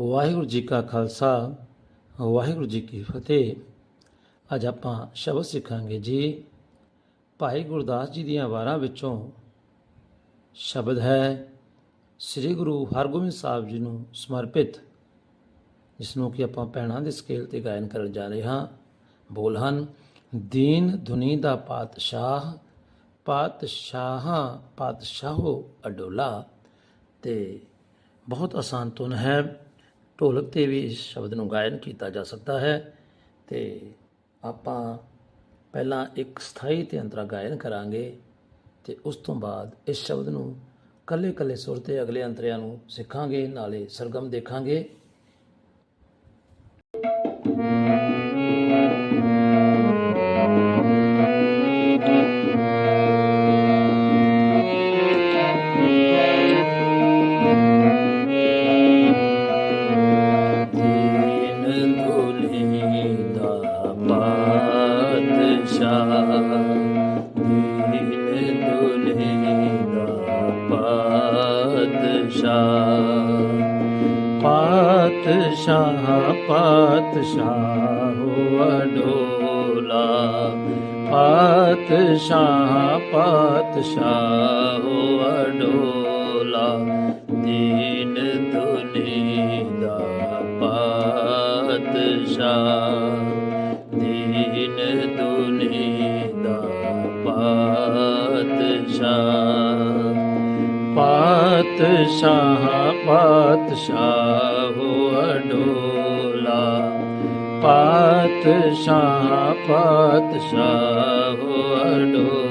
ਵਾਹਿਗੁਰੂ ਜੀ ਕਾ ਖਾਲਸਾ, ਵਾਹਿਗੁਰੂ ਜੀ ਕੀ ਫਤਿਹ। ਅੱਜ ਆਪਾਂ ਸ਼ਬਦ ਸਿੱਖਾਂਗੇ ਜੀ। ਭਾਈ ਗੁਰਦਾਸ ਜੀ ਦੀਆਂ ਵਾਰਾਂ ਵਿੱਚੋਂ ਸ਼ਬਦ ਹੈ, ਸ੍ਰੀ ਗੁਰੂ ਹਰਗੋਬਿੰਦ ਸਾਹਿਬ ਜੀ ਨੂੰ ਸਮਰਪਿਤ ਜਿਸ ਨੂੰ ਕਿ ਆਪਾਂ ਪੈਣਾ ਦੇ ਸਕੇਲ ਤੇ ਗਾਇਨ ਕਰਨ ਜਾ ਰਹੇ ਹਾਂ। ਬੋਲ ਹਨ, ਦੀਨ ਧੁਨੀ ਦਾ ਪਾਤਸ਼ਾਹ, ਪਾਤਸ਼ਾਹਾਂ ਪਾਤਸ਼ਾਹੋ ਅਡੋਲਾ। ਤੇ ਬਹੁਤ ਆਸਾਨ ਧੁਨ ਹੈ। ਢੋਲਕ ਤੇ ਵੀ ਇਸ ਸ਼ਬਦ ਨੂੰ ਗਾਇਨ ਕੀਤਾ ਜਾ ਸਕਦਾ ਹੈ ਤੇ ਆਪਾਂ ਪਹਿਲਾਂ ਇੱਕ ਸਥਾਈ ਤੇ ਅੰਤਰਾ ਗਾਇਨ ਕਰਾਂਗੇ ਤੇ ਉਸ ਤੋਂ ਬਾਅਦ ਇਸ ਸ਼ਬਦ ਨੂੰ ਕੱਲੇ ਕੱਲੇ ਸੁਰ ਤੇ ਅਗਲੇ ਅੰਤਰਿਆਂ ਨੂੰ ਸਿੱਖਾਂਗੇ, ਨਾਲੇ ਸਰਗਮ ਦੇਖਾਂਗੇ। ਪਾਤਸ਼ਾਹ ਪਾਤਸ਼ਾਹ ਅਡੋਲਾ। ਪਾਤਸ਼ਾਹ ਪਾਤਸ਼ਾਹ ਅਡੋਲਾ। ਦੀਨ ਦੁਨੀ ਦਾ ਪਾਤਸ਼ਾਹ। ਦੀਨ ਦੁਨੀ ਦਾ ਪਾਤਸ਼ਾਹ। ਪਾਤਸ਼ਾਹ ਪਾਤਸ਼ਾਹ ਪਾਤਸ਼ਾਹ ਪਾਤਸ਼ਾਹ ਅਡੋਲਾ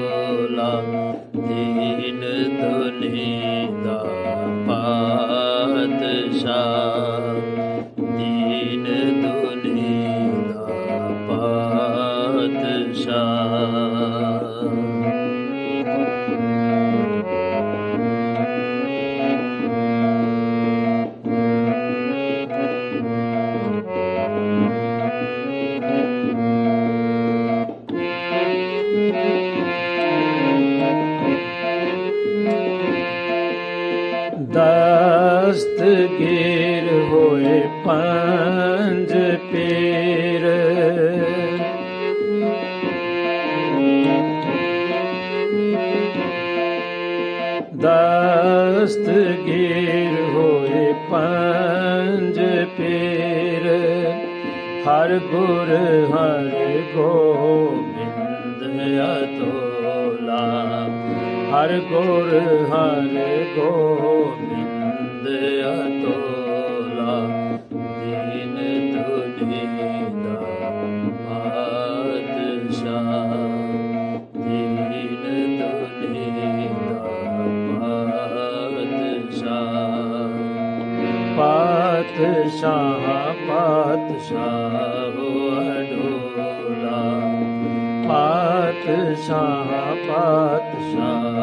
ਦਸਤਗੀਰ ਹੋਏ ਪੰਜ ਪੀਰ। ਦਸਤਗੀਰ ਹੋਏ ਪੰਜ ਪੀਰ। ਹਰ ਗੁਰ ਹਰ ਗੋਬਿੰਦ ਅਤੋਲਾ। ਹਰ ਗੁਰ ਹਰ ਗੋਬਿੰਦ ਪਾਤਸ਼ਾਹ ਦੀਨ ਦੁਨੀ ਦਾ ਪਾਤਸ਼ਾਹ ਪਾਤਸ਼ਾਹ ਪਾਤਸ਼ਾਹ ਅਡੋਲਾ ਪਾਤਸ਼ਾਹ ਪਾਤਸ਼ਾਹ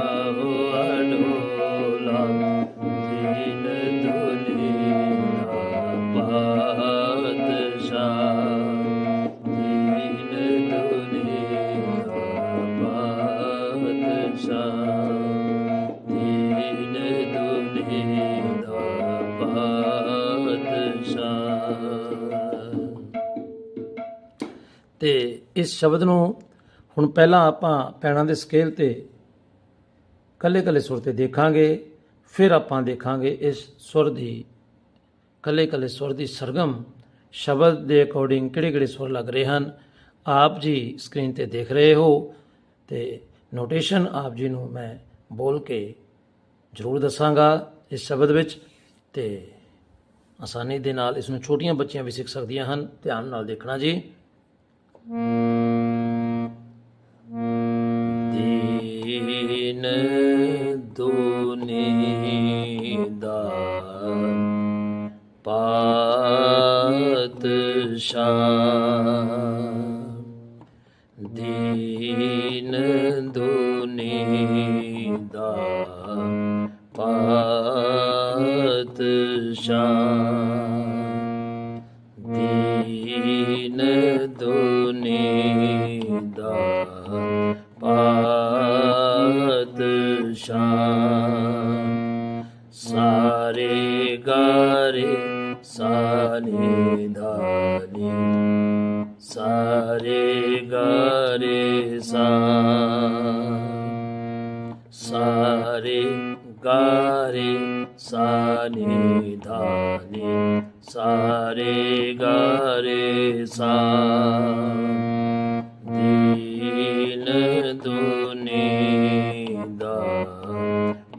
ਸ਼ਬਦ ਨੂੰ ਹੁਣ ਪਹਿਲਾਂ ਆਪਾਂ ਪੈਣਾ ਦੇ ਸਕੇਲ ਤੇ ਕੱਲੇ ਕੱਲੇ ਸੁਰ ਤੇ ਦੇਖਾਂਗੇ, ਫਿਰ ਆਪਾਂ ਦੇਖਾਂਗੇ ਇਸ ਸੁਰ ਦੀ ਕੱਲੇ ਕੱਲੇ ਸੁਰ ਦੀ ਸਰਗਮ ਸ਼ਬਦ ਦੇ ਅਕੋਰਡਿੰਗ ਕਿਹੜੇ ਕਿਹੜੇ ਸੁਰ ਲੱਗ ਰਹੇ ਹਨ, ਆਪ ਜੀ ਸਕਰੀਨ ਤੇ ਦੇਖ ਰਹੇ ਹੋ ਤੇ ਨੋਟੇਸ਼ਨ ਆਪ ਜੀ ਨੂੰ ਮੈਂ ਬੋਲ ਕੇ ਜ਼ਰੂਰ ਦੱਸਾਂਗਾ ਇਸ ਸ਼ਬਦ ਵਿੱਚ ਤੇ ਆਸਾਨੀ ਦੇ ਨਾਲ ਇਸ ਨੂੰ ਛੋਟੀਆਂ ਬੱਚੀਆਂ ਵੀ ਸਿੱਖ ਸਕਦੀਆਂ ਹਨ, ਧਿਆਨ ਨਾਲ ਦੇਖਣਾ ਜੀ। ਦੀਨ ਦੁਨੀ ਦਾ ਪਾਤਸ਼ਾਹ सारेगारेसा सारे गारे सानि धानि सारे गारे सा। दीन दुनि दा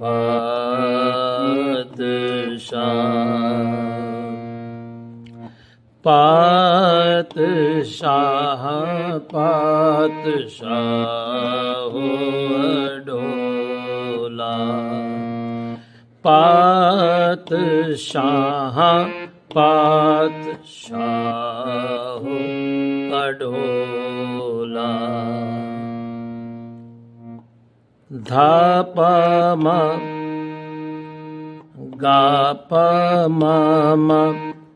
पात शा पा पातशाह पत डोला पातशाह पा शह पो अडोला। धाप मा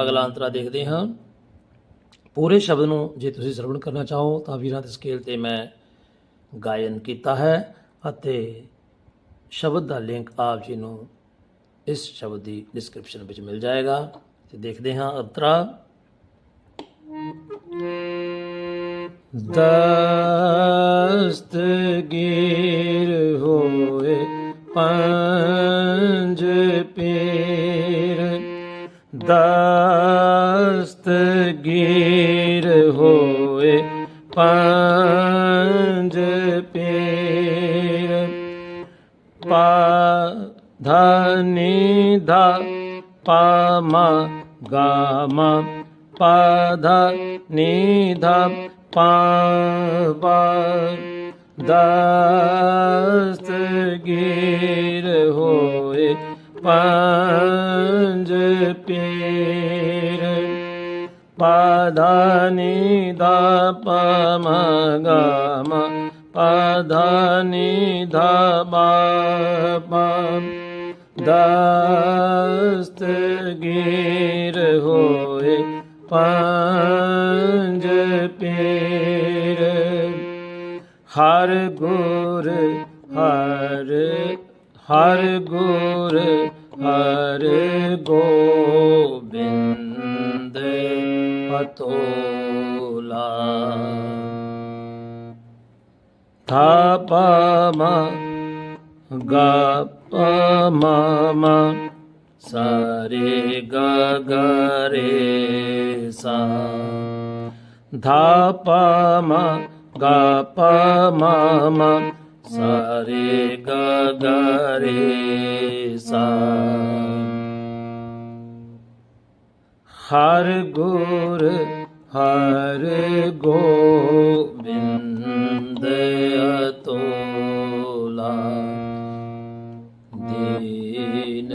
ਅਗਲਾ ਅੰਤਰਾ ਦੇਖਦੇ ਹਾਂ। ਪੂਰੇ ਸ਼ਬਦ ਨੂੰ ਜੇ ਤੁਸੀਂ ਸਰਵਣ ਕਰਨਾ ਚਾਹੋ ਤਾਂ ਵੀਰਾਂ ਦੇ ਸਕੇਲ ਤੇ ਮੈਂ ਗਾਇਨ ਕੀਤਾ ਹੈ ਅਤੇ ਸ਼ਬਦ ਦਾ ਲਿੰਕ ਆਪ ਜੀ ਨੂੰ ਇਸ ਸ਼ਬਦ ਦੀ ਡਿਸਕ੍ਰਿਪਸ਼ਨ ਵਿੱਚ ਮਿਲ ਜਾਏਗਾ। ਤੇ ਦੇਖਦੇ ਹਾਂ ਅੰਤਰਾ। ਦਸਤਗੀਰ ਹੋਏ ਪੰਜ ਪੀਰ ਦਸਤਗੀਰ ਹੋਏ ਪੰਜ ਪੀਰ। ਪਾ ਧਨੀ ਧਾ ਪਾ ਮਾ ਗਾ ਮਾ ਪਾ ਧਾ ਨੀ ਧਾ ਪਾ ਪਾ ਦਸਤਗੀਰ ਹੋਏ ਪੰਜ ਪੀਰ, ਪਾਧਾਨੀ ਦਾ ਪਮ ਗਮ ਪਾਧਾਨੀ ਦਾ ਬਾਪ, ਦਸਤਗੀਰ ਹੋਏ ਪੰਜ ਪੀਰ। ਹਰ ਗੁਰ, ਹਰ ਹਰ ਗੁਰ रे गोविन्द पतोला। थापम गपमम सरे गगरे सा धापम गपमम ਸਾਰੇ ਗ ਸਾ ਹਰ ਗੁਰ, ਹਰ ਗੋਬਿੰਦ ਅਤੋਲਾ। ਦੀਨ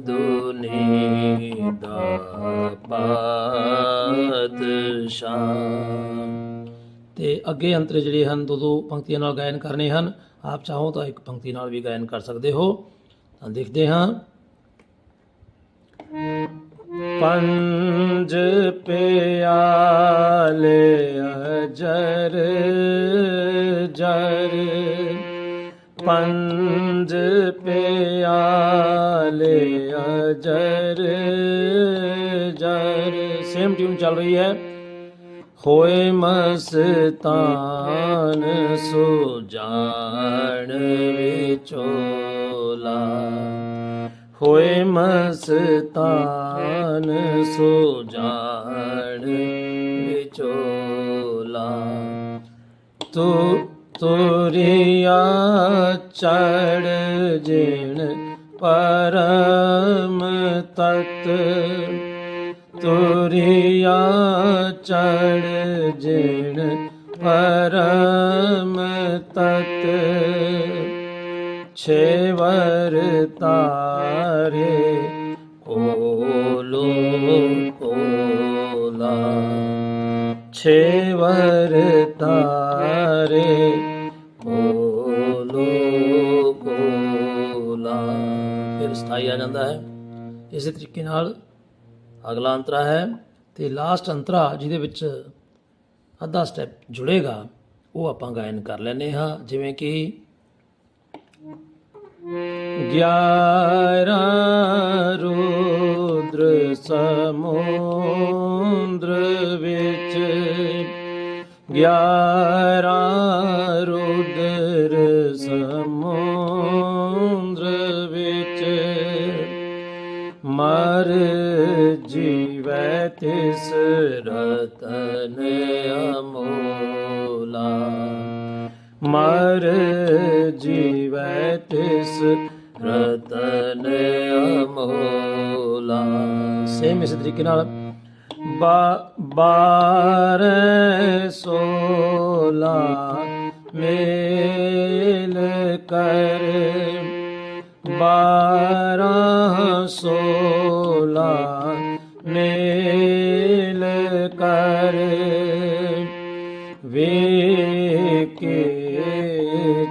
ਦੁਨੀ ਦਾ ਪਾਤਸ਼ਾਹ। ਤੇ ਅੱਗੇ ਅੰਤਰੇ ਜਿਹੜੇ ਹਨ ਦੋ ਦੋ ਪੰਕਤੀਆਂ ਨਾਲ ਗਾਇਨ ਕਰਨੇ ਹਨ। ਆਪ ਚਾਹੋ ਤਾਂ ਇੱਕ ਪੰਕਤੀ ਨਾਲ ਵੀ ਗਾਇਨ ਕਰ ਸਕਦੇ ਹੋ। ਤਾਂ ਦੇਖਦੇ ਹਾਂ। ਪੰਜ ਪਿਆਲੇ ਅਜਰ ਜਰ, ਪੰਜ ਪਿਆਲੇ ਅਜਰ ਜਰ। ਸੇਮ ਟਿਊਨ ਚੱਲ ਰਹੀ ਹੈ। ਹੋਏ ਮਸਤਾਨ ਸੁਜਾਨ ਵਿਚੋਲਾ ਹੋਏ ਮਸਤਾਨ ਸੁਜਾਨ ਵਿਚੋਲਾ ਤੂ ਤੁਰਿਆ ਚੜ ਜਿਣ ਪਰਮ ਤਤ ਤੁਰਿਆ ਚੜ ਜਿਣ ਪਰਮ ਤਤ। ਛੇਵਰ ਤਾਰੇ ਕੋਲੋ ਕੋਲਾ। ਛੇਵਰ ਤਾਰੇ ਕੋਲੋ ਕੋਲਾ। ਫਿਰ ਸਥਾਈ ਆ ਜਾਂਦਾ ਹੈ। ਇਸੇ ਤਰੀਕੇ ਨਾਲ ਅਗਲਾ ਅੰਤਰਾ ਹੈ ਤੇ ਲਾਸਟ ਅੰਤਰਾ ਜਿਹਦੇ ਵਿੱਚ ਅੱਧਾ ਸਟੈਪ ਜੁੜੇਗਾ, ਉਹ ਆਪਾਂ ਗਾਇਨ ਕਰ ਲੈਨੇ ਹਾਂ, ਜਿਵੇਂ ਕਿ ਗਿਆਰਾਂ ਰੁਦ੍ਰ ਸਮੁੰਦਰ ਵਿੱਚ ਗਿਆਰਾਂ ਰੁਦ੍ਰ ਮਰ ਜੀਵੈ ਤਿਸ ਰਤਨ ਅਮੋਲਾ। ਮਰ ਜੀਵੈ ਤਿਸ ਰਤਨ ਅਮੋਲਾ। ਸੇਮ ਇਸ ਤਰੀਕੇ ਨਾਲ ਬਾ ਬਾਰ ਸੋਲਾ ਮੇਲ ਕਰ। ਬਾਰਾਂ ਸੋਲਾ मेल कर वे के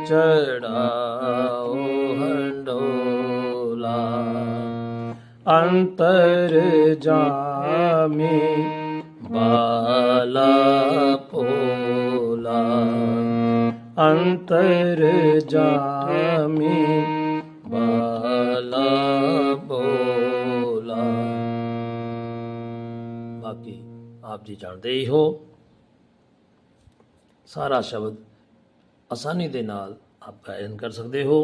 चढ़ाओ हंडोला। अंतर जामी बाला पोला। अंतर जामी ਆਪ ਜੀ ਜਾਣਦੇ ਹੀ ਹੋ ਸਾਰਾ ਸ਼ਬਦ ਆਸਾਨੀ ਦੇ ਨਾਲ ਆਪ ਗਾਇਨ ਕਰ ਸਕਦੇ ਹੋ।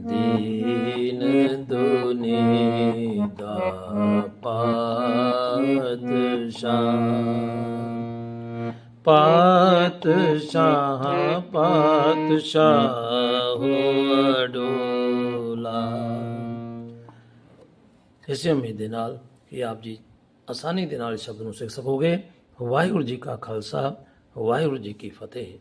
ਦੀਨ ਦੁਨੀ ਦਾ ਪਾਤਸ਼ਾਹ। ਪਾਤਸ਼ਾਹ ਪਾਤਸ਼ਾਹ ਡੋਲਾ ਇਸੇ ਉਮੀਦ ਦੇ ਨਾਲ ਕਿ ਆਪ ਜੀ ਆਸਾਨੀ ਦੇ ਨਾਲ ਇਸ ਸ਼ਬਦ ਨੂੰ ਸਿੱਖ ਸਕੋਗੇ। ਵਾਹਿਗੁਰੂ ਜੀ ਕਾ ਖਾਲਸਾ, ਵਾਹਿਗੁਰੂ ਜੀ ਕੀ ਫਤਿਹ।